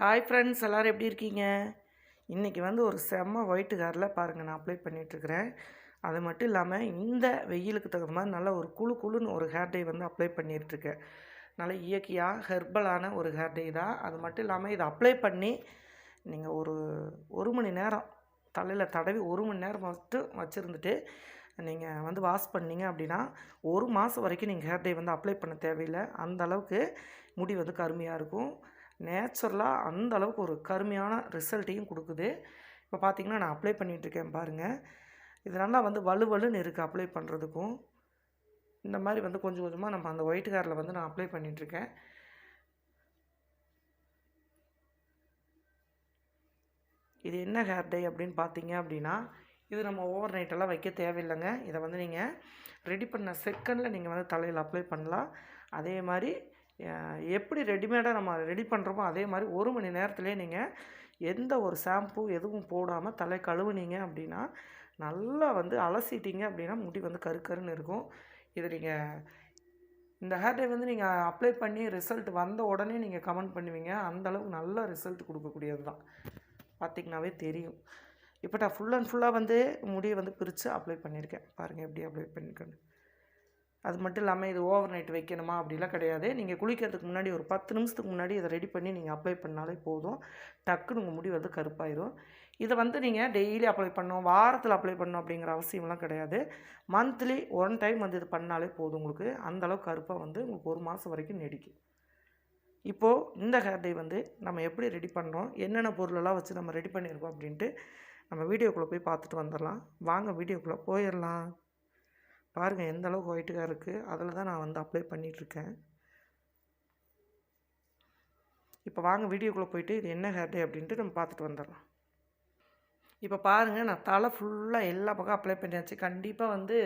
Hi friends எல்லோரும் எப்படி இருக்கீங்க? இன்றைக்கி வந்து ஒரு செம்ம ஒயிட் காரில் பாருங்கள் நான் அப்ளை பண்ணிகிட்ருக்கிறேன் அது மட்டும் இல்லாமல் இந்த வெயிலுக்கு தகுந்த மாதிரி நல்ல ஒரு குழு குழுன்னு ஒரு ஹேர் டை வந்து அப்ளை பண்ணிகிட்ருக்கேன் நல்ல இயற்கையாக ஹெர்பலான ஒரு ஹேர் டை தான். அது மட்டும் இல்லாமல் இதை அப்ளை பண்ணி நீங்கள் ஒரு ஒரு மணி நேரம் தலையில் தடவி ஒரு மணி நேரம் மட்டும் வச்சுருந்துட்டு நீங்கள் வந்து வாஷ் பண்ணீங்க அப்படின்னா ஒரு மாதம் வரைக்கும் நீங்கள் ஹேர் டை வந்து அப்ளை பண்ண தேவையில்லை. அந்த அளவுக்கு முடி வந்து கருமையாக இருக்கும். நேச்சுரலாக அந்த அளவுக்கு ஒரு கருமையான ரிசல்ட்டையும் கொடுக்குது. இப்போ பார்த்தீங்கன்னா நான் அப்ளை பண்ணிகிட்ருக்கேன் பாருங்கள் இது நல்லா வந்து வலுவலுன்னு இருக்குது அப்ளை பண்ணுறதுக்கும் இந்த மாதிரி வந்து கொஞ்சம் கொஞ்சமாக நம்ம அந்த ஒயிட் காரில் வந்து நான் அப்ளை பண்ணிகிட்ருக்கேன் இது என்ன ஹேர் டை அப்படின்னு பார்த்தீங்க அப்படின்னா இது நம்ம ஓவர் நைட்டெல்லாம் வைக்க தேவையில்லைங்க. இதை வந்து நீங்கள் ரெடி பண்ண செகண்டில் நீங்கள் வந்து தலையில் அப்ளை பண்ணலாம். அதே மாதிரி எப்படி ரெடிமேடாக நம்ம ரெடி பண்ணுறோமோ அதே மாதிரி ஒரு மணி நேரத்துலேயே நீங்கள் எந்த ஒரு ஷாம்பு எதுவும் போடாமல் தலை கழுவுனீங்க அப்படின்னா நல்லா வந்து அலசிட்டீங்க அப்படின்னா முடி வந்து கரு கருன்னு இருக்கும். இது நீங்கள் இந்த ஹேர் டை வந்து நீங்கள் அப்ளை பண்ணி ரிசல்ட் வந்த உடனே நீங்கள் கமெண்ட் பண்ணுவீங்க. அந்த அளவுக்கு நல்ல ரிசல்ட் கொடுக்கக்கூடியது தான். பார்த்திங்கனாவே தெரியும். இப்போ நான் ஃபுல் அண்ட் ஃபுல்லாக வந்து முடியை வந்து பிரித்து அப்ளை பண்ணியிருக்கேன். பாருங்கள் எப்படி அப்ளை பண்ணியிருக்கேன்னு அது மட்டும் இல்லாமல் இது ஓவர் நைட் வைக்கணுமா? அப்படிலாம் கிடையாது. நீங்கள் குளிக்கிறதுக்கு முன்னாடி ஒரு பத்து நிமிஷத்துக்கு முன்னாடி இதை ரெடி பண்ணி நீங்கள் அப்ளை பண்ணாலே போதும். டக்குன்னு உங்கள் முடி வந்து கருப்பாயிரும். இதை வந்து நீங்கள் டெய்லி அப்ளை பண்ணணும் வாரத்தில் அப்ளை பண்ணணும் அப்படிங்கிற அவசியம்லாம் கிடையாது. மந்த்லி ஒன் டைம் வந்து இது பண்ணாலே போதும் உங்களுக்கு. அந்தளவுக்கு கருப்பாக வந்து உங்களுக்கு ஒரு மாதம் வரைக்கும் நீடிக்கும். இப்போது இந்த ஹேர் டை வந்து நம்ம எப்படி ரெடி பண்ணுறோம் என்னென்ன பொருளெல்லாம் வச்சு நம்ம ரெடி பண்ணியிருக்கோம் அப்படின்ட்டு நம்ம வீடியோக்குள்ளே போய் பார்த்துட்டு வந்துடலாம். வாங்க வீடியோக்குள்ளே போயிடலாம். பாருங்கள் எந்த அளவுக்கு ஒயிட்டுக்காக இருக்குது அதில் தான் நான் வந்து அப்ளை பண்ணிகிட்ருக்கேன் இப்போ வாங்க வீடியோக்குள்ளே போயிட்டு இது என்ன ஹேர் டே அப்படின்ட்டு நம்ம பார்த்துட்டு வந்துடலாம். இப்போ பாருங்கள் நான் தலை ஃபுல்லாக எல்லா பக்கம் அப்ளை பண்ணியாச்சு. கண்டிப்பாக வந்து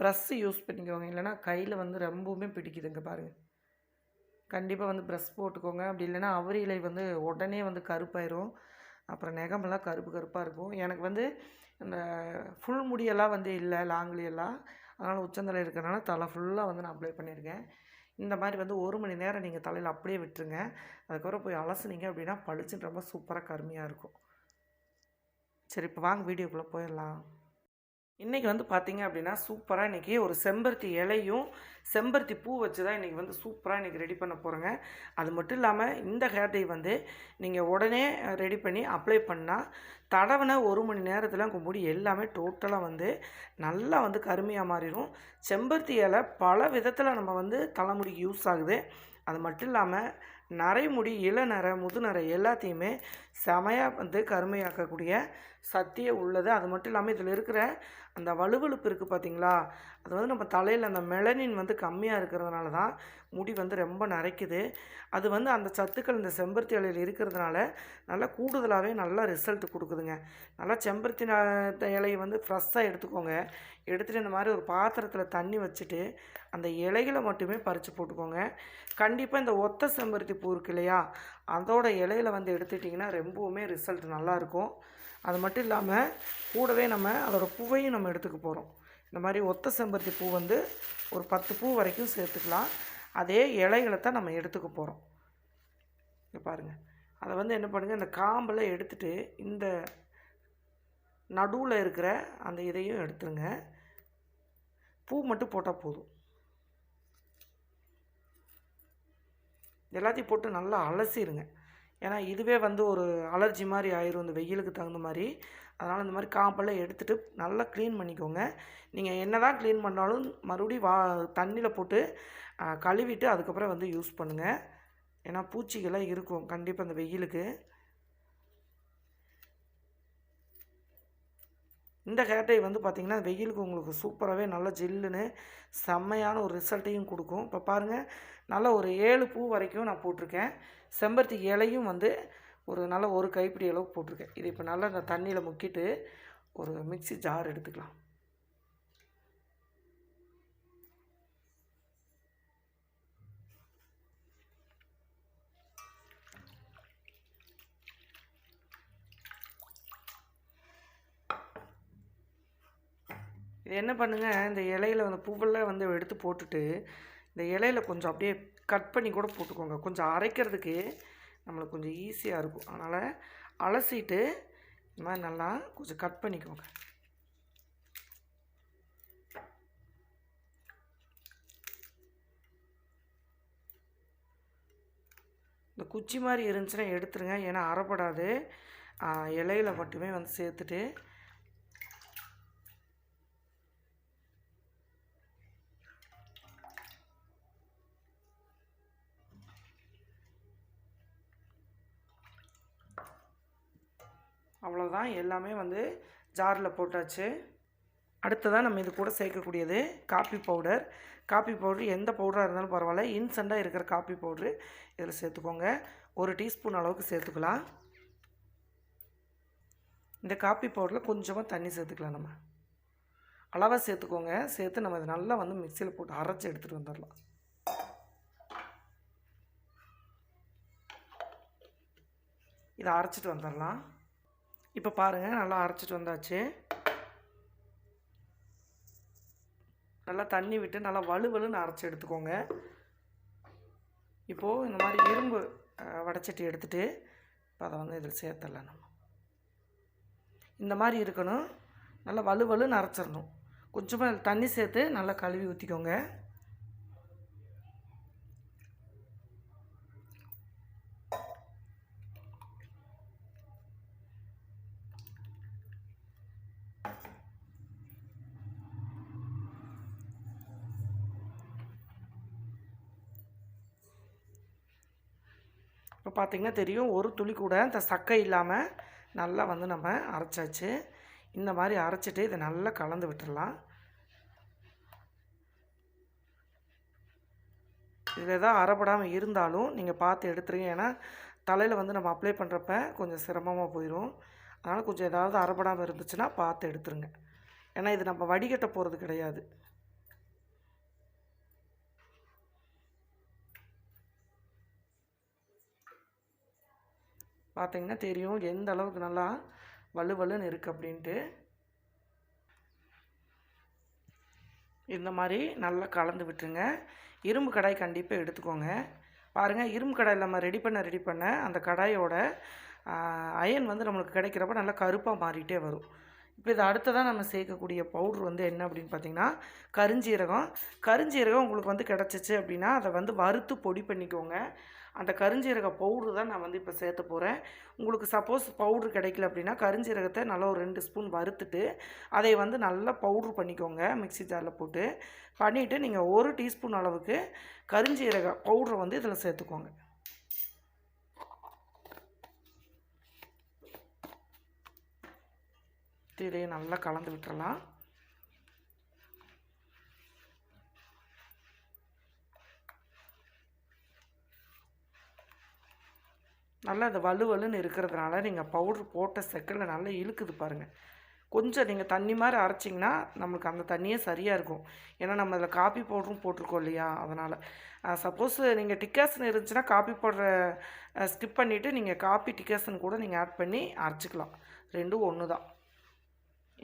ப்ரஷ்ஷு யூஸ் பண்ணிக்கோங்க. இல்லைன்னா கையில் வந்து ரொம்பவுமே பிடிக்குதுங்க பாருங்கள் கண்டிப்பாக வந்து ப்ரெஷ் போட்டுக்கோங்க. அப்படி இல்லைன்னா அவரி இலை வந்து உடனே வந்து கருப்பாயிரும். அப்புறம் நெகமெல்லாம் கருப்பு கருப்பாக இருக்கும். எனக்கு வந்து இந்த ஃபுல் முடியெல்லாம் வந்து இல்லை லாங்லியெல்லாம் அதனால் உச்சந்தலை இருக்கிறனால தலை ஃபுல்லாக வந்து நான் அப்ளை பண்ணியிருக்கேன். இந்த மாதிரி வந்து ஒரு மணி நேரம் நீங்கள் தலையில் அப்படியே விட்டுருங்க. அதுக்கப்புறம் போய் அலசுனீங்க அப்படின்னா பளிச்சுன்னு ரொம்ப சூப்பராக கருமையாக இருக்கும். சரி இப்போ வாங்க வீடியோக்குள்ளே போயிடலாம். இன்றைக்கி வந்து பார்த்திங்க அப்படின்னா சூப்பராக இன்றைக்கி ஒரு செம்பருத்தி இலையும் செம்பருத்தி பூ வச்சு தான் இன்றைக்கி வந்து சூப்பராக இன்றைக்கி ரெடி பண்ண போகிறேங்க அது மட்டும் இல்லாமல் இந்த ஹேர் டை வந்து நீங்கள் உடனே ரெடி பண்ணி அப்ளை பண்ணால் தடவின ஒரு மணி நேரத்தில் உங்கள் முடி எல்லாமே டோட்டலாக வந்து நல்லா வந்து கருமையாக மாறிடும் செம்பருத்தி இலை பல விதத்தில் நம்ம வந்து தலைமுடிக்கு யூஸ் ஆகுது. அது மட்டும் இல்லாமல் நரைமுடி இளநரை முதுநரை எல்லாத்தையுமே செமையாக வந்து கருமையாக்கக்கூடிய சக்தியே உள்ளது. அது மட்டும் இல்லாமல் இதில் இருக்கிற அந்த வலுவழுப்பு இருக்குது பார்த்தீங்களா அது வந்து நம்ம தலையில் அந்த மெலனின் வந்து கம்மியாக இருக்கிறதுனால தான் முடி வந்து ரொம்ப நரைக்குது. அது வந்து அந்த சத்துக்கள் இந்த செம்பருத்தி இலையில் இருக்கிறதுனால நல்லா கூடுதலாகவே நல்லா ரிசல்ட் கொடுக்குதுங்க. நல்லா செம்பருத்தி இலையை வந்து ஃப்ரெஷ்ஷாக எடுத்துக்கோங்க. எடுத்துகிட்டு இந்த மாதிரி ஒரு பாத்திரத்தில் தண்ணி வச்சுட்டு அந்த இலைகளை மட்டுமே பறித்து போட்டுக்கோங்க. கண்டிப்பாக இந்த ஒத்த செம்பருத்தி பூ இருக்கு இல்லையா? அதோட இலையில வந்து எடுத்துட்டிங்கன்னா ரொம்பவுமே ரிசல்ட் நல்லாயிருக்கும். அது மட்டும் இல்லாமல் கூடவே நம்ம அதோடய பூவையும் நம்ம எடுத்துக்க போகிறோம் இந்த மாதிரி ஒத்த செம்பருத்தி பூ வந்து ஒரு பத்து பூ வரைக்கும் சேர்த்துக்கலாம். அதே இலைகளை தான் நம்ம எடுத்துக்க போகிறோம் இங்கே பாருங்கள் அதை வந்து என்ன பண்ணுங்கள் இந்த காம்பெல்லாம் எடுத்துகிட்டு இந்த நடுவில் இருக்கிற அந்த இதையும் எடுத்துருங்க. பூ மட்டும் போட்டால் போதும். எல்லாத்தையும் போட்டு நல்லா அலசிடுங்க ஏன்னா இதுவே வந்து ஒரு அலர்ஜி மாதிரி ஆயிரும் இந்த வெயிலுக்கு தகுந்த மாதிரி. அதனால் இந்த மாதிரி காம்பெல்லாம் எடுத்துகிட்டு நல்லா க்ளீன் பண்ணிக்கோங்க. நீங்கள் என்ன தான் க்ளீன் பண்ணாலும் மறுபடியும் வா தண்ணியில் போட்டு கழுவிட்டு அதுக்கப்புறம் வந்து யூஸ் பண்ணுங்கள் ஏன்னா பூச்சிகள்லாம் இருக்கும். கண்டிப்பாக அந்த வெயிலுக்கு. இந்த ஹேர் டை வந்து பார்த்திங்கன்னா வெயிலுக்கு உங்களுக்கு சூப்பராகவே நல்ல ஜில்லுன்னு செம்மையான ஒரு ரிசல்ட்டையும் கொடுக்கும். இப்போ பாருங்கள் நல்ல ஒரு ஏழு பூ வரைக்கும் நான் போட்டிருக்கேன். செம்பருத்தி இலையும் வந்து ஒரு நல்ல ஒரு கைப்பிடி அளவுக்கு போட்டிருக்கேன். இது இப்போ நல்லா இந்த தண்ணியில் முக்கிட்டு ஒரு மிக்ஸி ஜார் எடுத்துக்கலாம். இது என்ன பண்ணுங்கள் இந்த இலையில வந்து பூவெல்லாம் வந்து எடுத்து போட்டுட்டு இந்த இலையில கொஞ்சம் அப்படியே கட் பண்ணி கூட போட்டுக்கோங்க. கொஞ்சம் அரைக்கிறதுக்கு நம்மளுக்கு கொஞ்சம் ஈஸியாக இருக்கும். அதனால் அலசிட்டு இந்த மாதிரி நல்லா கொஞ்சம் கட் பண்ணிக்கோங்க. இந்த குச்சி மாதிரி இருந்துச்சுன்னா எடுத்துருங்க. ஏன்னா அறப்படாது இலையில் இலையில மட்டுமே வந்து சேர்த்துட்டு அவ்வளோதான் எல்லாமே வந்து ஜாரில் போட்டாச்சு. அடுத்ததாக நம்ம இது கூட சேர்க்கக்கூடியது காப்பி பவுடர். காப்பி பவுடர் எந்த பவுடராக இருந்தாலும் பரவாயில்ல. இன்சென்ட்டாக இருக்கிற காப்பி பவுட்ரு இதில் சேர்த்துக்கோங்க. ஒரு டீஸ்பூன் அளவுக்கு சேர்த்துக்கலாம். இந்த காப்பி பவுடரில் கொஞ்சமாக தண்ணி சேர்த்துக்கலாம் நம்ம. அளவாக சேர்த்துக்கோங்க. சேர்த்து நம்ம இதை நல்லா வந்து மிக்சியில் போட்டு அரைச்சி எடுத்துகிட்டு வந்துடலாம். இதை அரைச்சிட்டு வந்துடலாம். இப்போ பாருங்கள் நல்லா அரைச்சிட்டு வந்தாச்சு. நல்லா தண்ணி விட்டு நல்லா வலுவலுன்னு அரைச்சி எடுத்துக்கோங்க. இப்போது இந்த மாதிரி இரும்பு அஹ், வடைச்சட்டி இப்போ அதை வந்து இதில் சேர்த்துடலாம் நம்ம. இந்த மாதிரி இருக்கணும். நல்லா வலுவலுன்னு அரைச்சிடணும். கொஞ்சமாக தண்ணி சேர்த்து நல்லா கழுவி ஊற்றிக்கோங்க இப்போ பார்த்தீங்கன்னா தெரியும் ஒரு துளி கூட இந்த சக்கை இல்லாமல் நல்லா வந்து நம்ம அரைச்சாச்சு. இந்த மாதிரி அரைச்சிட்டு இதை நல்லா கலந்து விட்டுடலாம் இதில் ஏதாவது அரைப்படாமல் இருந்தாலும் நீங்கள் பார்த்து எடுத்துருங்க. ஏன்னா தலையில் வந்து நம்ம அப்ளை பண்ணுறப்ப கொஞ்சம் சிரமமாக போயிடும் அதனால் கொஞ்சம் ஏதாவது அரைப்படாமல் இருந்துச்சுன்னா பார்த்து எடுத்துருங்க. ஏன்னா இது நம்ம வடிகட்ட போகிறது கிடையாது. பார்த்தீங்கன்னா தெரியும் எந்த அளவுக்கு நல்லா வலுவலுன்னு இருக்குது அப்படின்ட்டு. இந்த மாதிரி நல்லா கலந்து விட்டுருங்க. இரும்பு கடாய் கண்டிப்பாக எடுத்துக்கோங்க. பாருங்கள் இரும்பு கடாயில் நம்ம ரெடி பண்ண ரெடி பண்ண அந்த கடாயோட அயன் வந்து நம்மளுக்கு கிடைக்கிறப்ப நல்லா கருப்பாக மாறிட்டே வரும். இப்போ இது அடுத்ததாக நம்ம சேர்க்கக்கூடிய பவுட்ரு வந்து என்ன அப்படின்னு பார்த்தீங்கன்னா கருஞ்சீரகம். கருஞ்சீரகம் உங்களுக்கு வந்து கிடச்சிச்சு அப்படின்னா அதை வந்து வறுத்து பொடி பண்ணிக்கோங்க. அந்த கருஞ்சீரக பவுடர் தான் நான் வந்து இப்போ சேர்த்த போகிறேன் உங்களுக்கு சப்போஸ் பவுட்ரு கிடைக்கல அப்படின்னா கருஞ்சீரகத்தை நல்லா ஒரு ரெண்டு ஸ்பூன் வறுத்துட்டு அதை வந்து நல்லா பவுட்ரு பண்ணிக்கோங்க மிக்சி ஜாரில் போட்டு. பண்ணிவிட்டு நீங்கள் ஒரு டீஸ்பூன் அளவுக்கு கருஞ்சீரக பவுட்ரை வந்து இதில் சேர்த்துக்கோங்க. இதையும் நல்லா கலந்து விட்டுறலாம். நல்லா அது வலுவலுன்னு இருக்கிறதுனால நீங்கள் பவுட்ரு போட்ட செக்கில் நல்லா இழுக்குது பாருங்கள் கொஞ்சம் நீங்கள் தண்ணி மாதிரி அரைச்சிங்கன்னா நம்மளுக்கு அந்த தண்ணியே சரியாக இருக்கும். ஏன்னா நம்ம அதில் காப்பி பவுடரும் போட்டிருக்கோம் இல்லையா? அதனால். சப்போஸ் நீங்கள் டிக்காசன் இருந்துச்சுன்னா காப்பி பவுடரை ஸ்கிப் பண்ணிவிட்டு நீங்கள் காப்பி டிக்காசன் கூட நீங்கள் ஆட் பண்ணி அரைச்சிக்கலாம். ரெண்டும் ஒன்று தான்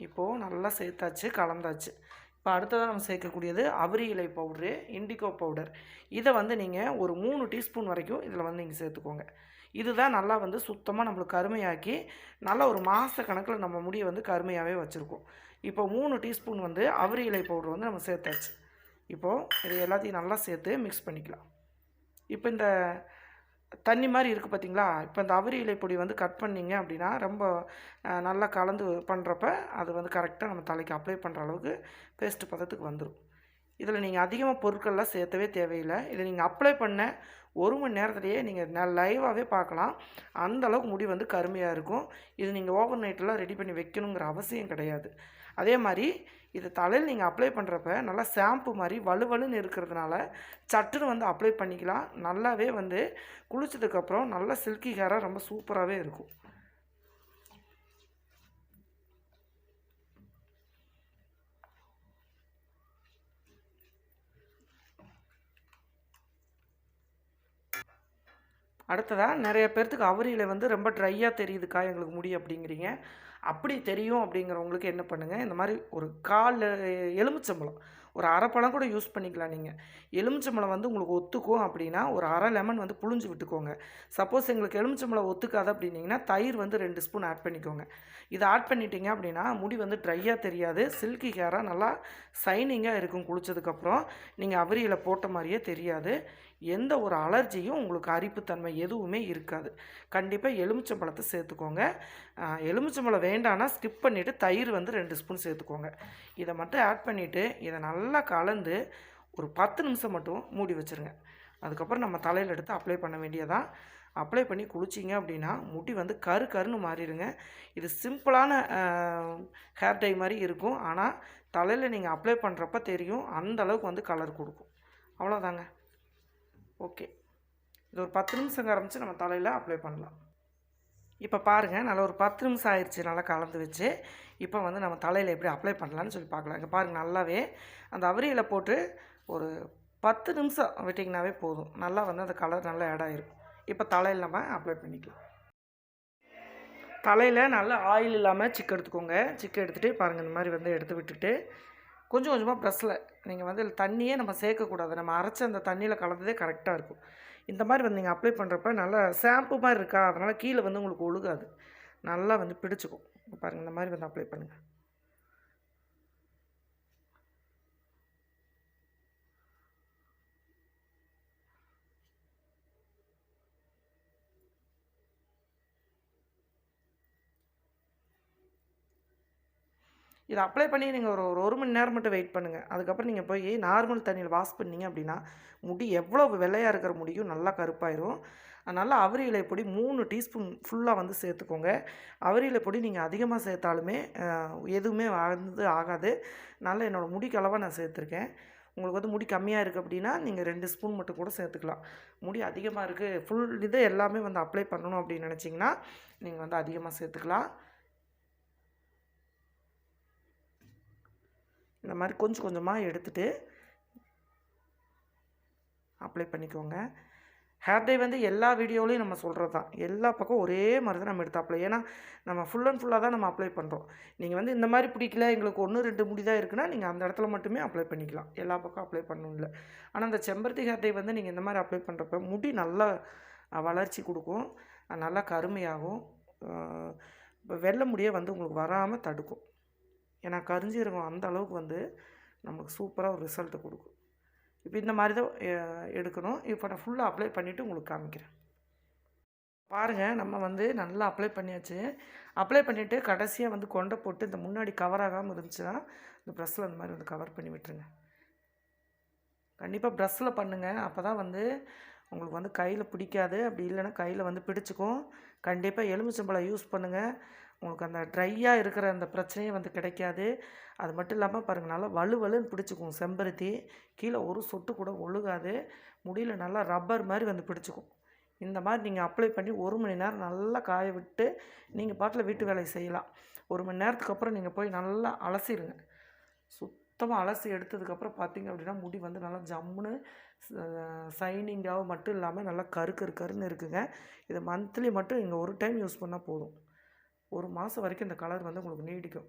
இப்போது நல்லா சேர்த்தாச்சு கலந்தாச்சு. இப்போ அடுத்ததாக நம்ம சேர்க்கக்கூடியது அவரி இலை பவுட்ரு இண்டிகோ பவுடர் இதை வந்து நீங்கள் ஒரு மூணு டீஸ்பூன் வரைக்கும் இதில் வந்து நீங்கள் சேர்த்துக்கோங்க. இதுதான் நல்லா வந்து சுத்தமாக நம்மளுக்கு கருமையாக்கி நல்லா ஒரு மாத கணக்கில் நம்ம முடியை வந்து கருமையாகவே வச்சுருக்கோம். இப்போ மூணு டீஸ்பூன் வந்து அவரி இலை பவுடர் வந்து நம்ம சேர்த்தாச்சு. இப்போது இது எல்லாத்தையும் நல்லா சேர்த்து மிக்ஸ் பண்ணிக்கலாம். இப்போ இந்த தண்ணி மாதிரி இருக்குது பார்த்தீங்களா? இப்போ இந்த அவரி இலை பொடி வந்து கட் பண்ணிங்க அப்படின்னா ரொம்ப நல்லா கலந்து பண்ணுறப்ப அது வந்து கரெக்டாக நம்ம தலைக்கு அப்ளை பண்ணுற அளவுக்கு பேஸ்ட்டு பதத்துக்கு வந்துடும் இதில் நீங்கள் அதிகமாக பொருட்கள்லாம் சேர்த்தவே தேவையில்லை. இதை நீங்கள் அப்ளை பண்ண ஒரு மணி நேரத்துலேயே நீங்கள் லைவாகவே பார்க்கலாம். அந்த அளவுக்கு முடி வந்து கருமையாக இருக்கும். இது நீங்கள் ஓவர் நைட்டெலாம் ரெடி பண்ணி வைக்கணுங்கிற அவசியம் கிடையாது. அதே மாதிரி இது தலையில் நீங்கள் அப்ளை பண்ணுறப்ப நல்லா ஷாம்பு மாதிரி வலுவலுன்னு இருக்கிறதுனால சட்டுன்னு வந்து அப்ளை பண்ணிக்கலாம். நல்லாவே வந்து குளிச்சதுக்கப்புறம் நல்லா சில்கி ஹேராக ரொம்ப சூப்பராகவே இருக்கும். அடுத்ததாக நிறைய பேர்த்துக்கு அவரியில் வந்து ரொம்ப ட்ரையாக தெரியுதுக்கா எங்களுக்கு முடி அப்படிங்கிறீங்க. அப்படி தெரியும் அப்படிங்கிறவங்களுக்கு என்ன பண்ணுங்கள் இந்த மாதிரி ஒரு கால் எலுமிச்சம்பழம். ஒரு அரை பழம் கூட யூஸ் பண்ணிக்கலாம் நீங்கள் எலுமிச்சம்பழம் வந்து உங்களுக்கு ஒத்துக்கும் அப்படின்னா ஒரு அரை லெமன் வந்து புழிஞ்சு விட்டுக்கோங்க. சப்போஸ் எங்களுக்கு எலுமிச்சம்பழம் ஒத்துக்காது அப்படின்னீங்கன்னா தயிர் வந்து ரெண்டு ஸ்பூன் ஆட் பண்ணிக்கோங்க. இதை ஆட் பண்ணிட்டீங்க அப்படின்னா முடி வந்து ட்ரையாக தெரியாது சில்கி ஹேராக நல்லா சைனிங்காக இருக்கும் குளிச்சதுக்கப்புறம் நீங்கள் அவரியில் போட்ட மாதிரியே தெரியாது. எந்த ஒரு அலர்ஜியும் உங்களுக்கு அரிப்புத்தன்மை எதுவுமே இருக்காது. கண்டிப்பாக எலுமிச்சம்பழத்தை சேர்த்துக்கோங்க. எலுமிச்சம்பழம் வேண்டான்னா ஸ்கிப் பண்ணிவிட்டு தயிர் வந்து ரெண்டு ஸ்பூன் சேர்த்துக்கோங்க. இதை மட்டும் ஆட் பண்ணிவிட்டு இதை நல்லா நல்லா கலந்து ஒரு பத்து நிமிஷம் மட்டும் மூடி வச்சுருங்க. அதுக்கப்புறம் நம்ம தலையில் எடுத்து அப்ளை பண்ண வேண்டியதான் அப்ளை பண்ணி குளிச்சிங்க அப்படின்னா முடி வந்து கரு கருன்னு மாறிடுங்க. இது சிம்பிளான ஹேர் டை மாதிரி இருக்கும். ஆனால் தலையில் நீங்கள் அப்ளை பண்ணுறப்ப தெரியும் அந்த அளவுக்கு வந்து கலர் கொடுக்கும். அவ்வளோதாங்க ஓகே இது ஒரு பத்து நிமிஷம் ஆரம்பித்து நம்ம தலையில் அப்ளை பண்ணலாம். இப்போ பாருங்கள் நல்லா ஒரு பத்து நிமிஷம் ஆயிடுச்சு நல்லா கலந்து வச்சு. இப்போ வந்து நம்ம தலையில் எப்படி அப்ளை பண்ணலான்னு சொல்லி பார்க்கலாம் இங்கே பாருங்கள் நல்லாவே அந்த அவரியில் போட்டு ஒரு பத்து நிமிஷம் விட்டிங்கனாவே போதும். நல்லா வந்து அந்த கலர் நல்லா ஆட் ஆகிருக்கும் இப்போ தலையில் நம்ம அப்ளை பண்ணிக்கலாம். தலையில் நல்லா ஆயில் இல்லாமல் சிக்கு எடுத்துக்கோங்க. சிக்கு எடுத்துகிட்டு பாருங்கள் இந்த மாதிரி வந்து எடுத்து விட்டுட்டு கொஞ்சம் கொஞ்சமாக ப்ரெஸ்ஸில் நீங்கள் வந்து தண்ணியே நம்ம சேர்க்கக்கூடாது. நம்ம அரைச்ச அந்த தண்ணியில் கலந்ததே கரெக்டாக இருக்கும். இந்த மாதிரி வந்து நீங்கள் அப்ளை பண்ணுறப்ப நல்லா ஷாம்பு மாதிரி இருக்கா? அதனால் கீழே வந்து உங்களுக்கு ஒழுகாது. நல்லா வந்து பிடிச்சிக்கும். பாருங்கள் இந்த மாதிரி வந்து அப்ளை பண்ணுங்கள் இதை அப்ளை பண்ணி நீங்கள் ஒரு ஒரு ஒரு மணி நேரம் மட்டும் வெயிட் பண்ணுங்கள் அதுக்கப்புறம் நீங்கள் போய் நார்மல் தண்ணியில் வாஷ் பண்ணீங்க அப்படின்னா முடி எவ்வளோ வெள்ளையாக இருக்கிற முடியும் நல்லா கருப்பாயிரும். அதனால் அவரி இலை பொடி மூணு டீஸ்பூன் ஃபுல்லாக வந்து சேர்த்துக்கோங்க. அவரி இலை பொடி நீங்கள் அதிகமாக சேர்த்தாலுமே எதுவுமே வந்து ஆகாது. நல்லா என்னோடய முடிக்கு அளவாக நான் சேர்த்துருக்கேன். உங்களுக்கு வந்து முடி கம்மியாக இருக்குது அப்படின்னா நீங்கள் ரெண்டு ஸ்பூன் மட்டும் கூட சேர்த்துக்கலாம். முடி அதிகமாக இருக்குது ஃபுல் இது எல்லாமே வந்து அப்ளை பண்ணணும் அப்படின்னு நினச்சிங்கன்னா நீங்கள் வந்து அதிகமாக சேர்த்துக்கலாம். இந்த மாதிரி கொஞ்சம் கொஞ்சமாக எடுத்துகிட்டு அப்ளை பண்ணிக்கோங்க. ஹேர் டை வந்து எல்லா வீடியோலையும் நம்ம சொல்கிறது தான். எல்லா பக்கம் ஒரே மாதிரி தான் நம்ம எடுத்து அப்ளை ஏன்னா நம்ம ஃபுல் அண்ட் ஃபுல்லாக தான் நம்ம அப்ளை பண்ணுறோம் நீங்கள் வந்து இந்த மாதிரி பிடிக்கல எங்களுக்கு ஒன்று ரெண்டு முடி தான் இருக்குன்னா நீங்கள் அந்த இடத்துல மட்டுமே அப்ளை பண்ணிக்கலாம். எல்லா பக்கம் அப்ளை பண்ணணும் இல்லை. ஆனால் அந்த செம்பருத்தி ஹேர் டை வந்து நீங்கள் இந்த மாதிரி அப்ளை பண்ணுறப்ப முடி நல்லா வளர்ச்சி கொடுக்கும். நல்லா கருமையாகும். இப்போ வெள்ளை முடியே வந்து உங்களுக்கு வராமல் தடுக்கும். ஏன்னா கரிஞ்சீரகம் அந்த அளவுக்கு வந்து நமக்கு சூப்பராக ஒரு ரிசல்ட்டு கொடுக்கும். இப்போ இந்த மாதிரி தான் எடுக்கணும். இப்போ நான் ஃபுல்லாக அப்ளை பண்ணிவிட்டு உங்களுக்கு காமிக்கிறேன். பாருங்கள் நம்ம வந்து நல்லா அப்ளை பண்ணியாச்சு. அப்ளை பண்ணிவிட்டு கடைசியாக வந்து கொண்டை போட்டு இந்த முன்னாடி கவர் ஆகாமல் இருந்துச்சுன்னா இந்த ப்ரெஸ்ஸில் அந்த மாதிரி வந்து கவர் பண்ணி விட்டுருங்க. கண்டிப்பாக ப்ரெஸ்ஸில் பண்ணுங்கள் அப்போ தான் வந்து உங்களுக்கு வந்து கையில் பிடிக்காது. அப்படி இல்லைன்னா கையில் வந்து பிடிச்சிக்கும். கண்டிப்பாக எலுமிச்சம்பழம் யூஸ் பண்ணுங்கள் உங்களுக்கு அந்த ட்ரையாக இருக்கிற அந்த பிரச்சனையே வந்து கிடைக்காது. அது மட்டும் இல்லாமல் பாருங்கள் நல்லா வலுவலுன்னு பிடிச்சிக்கும் செம்பருத்தி. கீழே ஒரு சொட்டு கூட ஒழுகாது. முடியல நல்லா ரப்பர் மாதிரி வந்து பிடிச்சிக்கும். இந்த மாதிரி நீங்கள் அப்ளை பண்ணி ஒரு மணி நேரம் நல்லா காய விட்டு நீங்கள் பாட்டில் வீட்டு வேலையை செய்யலாம். ஒரு மணி நேரத்துக்கு அப்புறம் நீங்கள் போய் நல்லா அலசிடுங்க சுத்தமாக அலசி எடுத்ததுக்கப்புறம் பார்த்தீங்க அப்படின்னா முடி வந்து நல்லா ஜம்முன்னு சைனிங்காக மட்டும் இல்லாமல் நல்லா கரு கரு கருன்னு இருக்குங்க. இதை மந்த்லி மட்டும் நீங்கள் ஒரு டைம் யூஸ் பண்ணால் போதும். ஒரு மாதம் வரைக்கும் இந்த கலர் வந்து உங்களுக்கு நீடிக்கும்.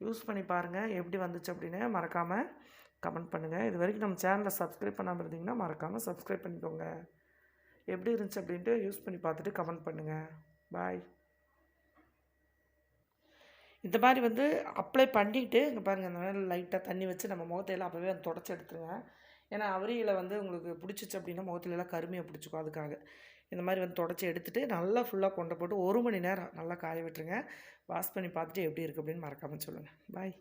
யூஸ் பண்ணி பாருங்கள் எப்படி வந்துச்சு அப்படின்னு மறக்காமல் கமெண்ட் பண்ணுங்கள் இது வரைக்கும் நம்ம சேனலை சப்ஸ்கிரைப் பண்ணாமல் இருந்தீங்கன்னா மறக்காமல் சப்ஸ்கிரைப் பண்ணிக்கோங்க. எப்படி இருந்துச்சு அப்படின்ட்டு யூஸ் பண்ணி பார்த்துட்டு கமெண்ட் பண்ணுங்கள் பாய் இந்த மாதிரி வந்து அப்ளை பண்ணிவிட்டு இங்கே பாருங்கள் இந்த மாதிரி லைட்டாக தண்ணி வச்சு நம்ம முகத்தையெல்லாம் அப்போவே வந்து தொடச்சி எடுத்துருங்க. ஏன்னா அவரியில் வந்து உங்களுக்கு பிடிச்சிச்சு அப்படின்னா முகத்துலலாம் கருமையை பிடிச்சிக்கும் அதுக்காக. இந்த மாதிரி வந்து தொடச்சி எடுத்துகிட்டு நல்லா ஃபுல்லாக கொண்டு போட்டு ஒரு மணி நேரம் நல்லா காய விட்டுருங்க. வாஷ் பண்ணி பார்த்துட்டு எப்படி இருக்குது அப்படின்னு மறக்காமல் சொல்லுங்கள் பாய்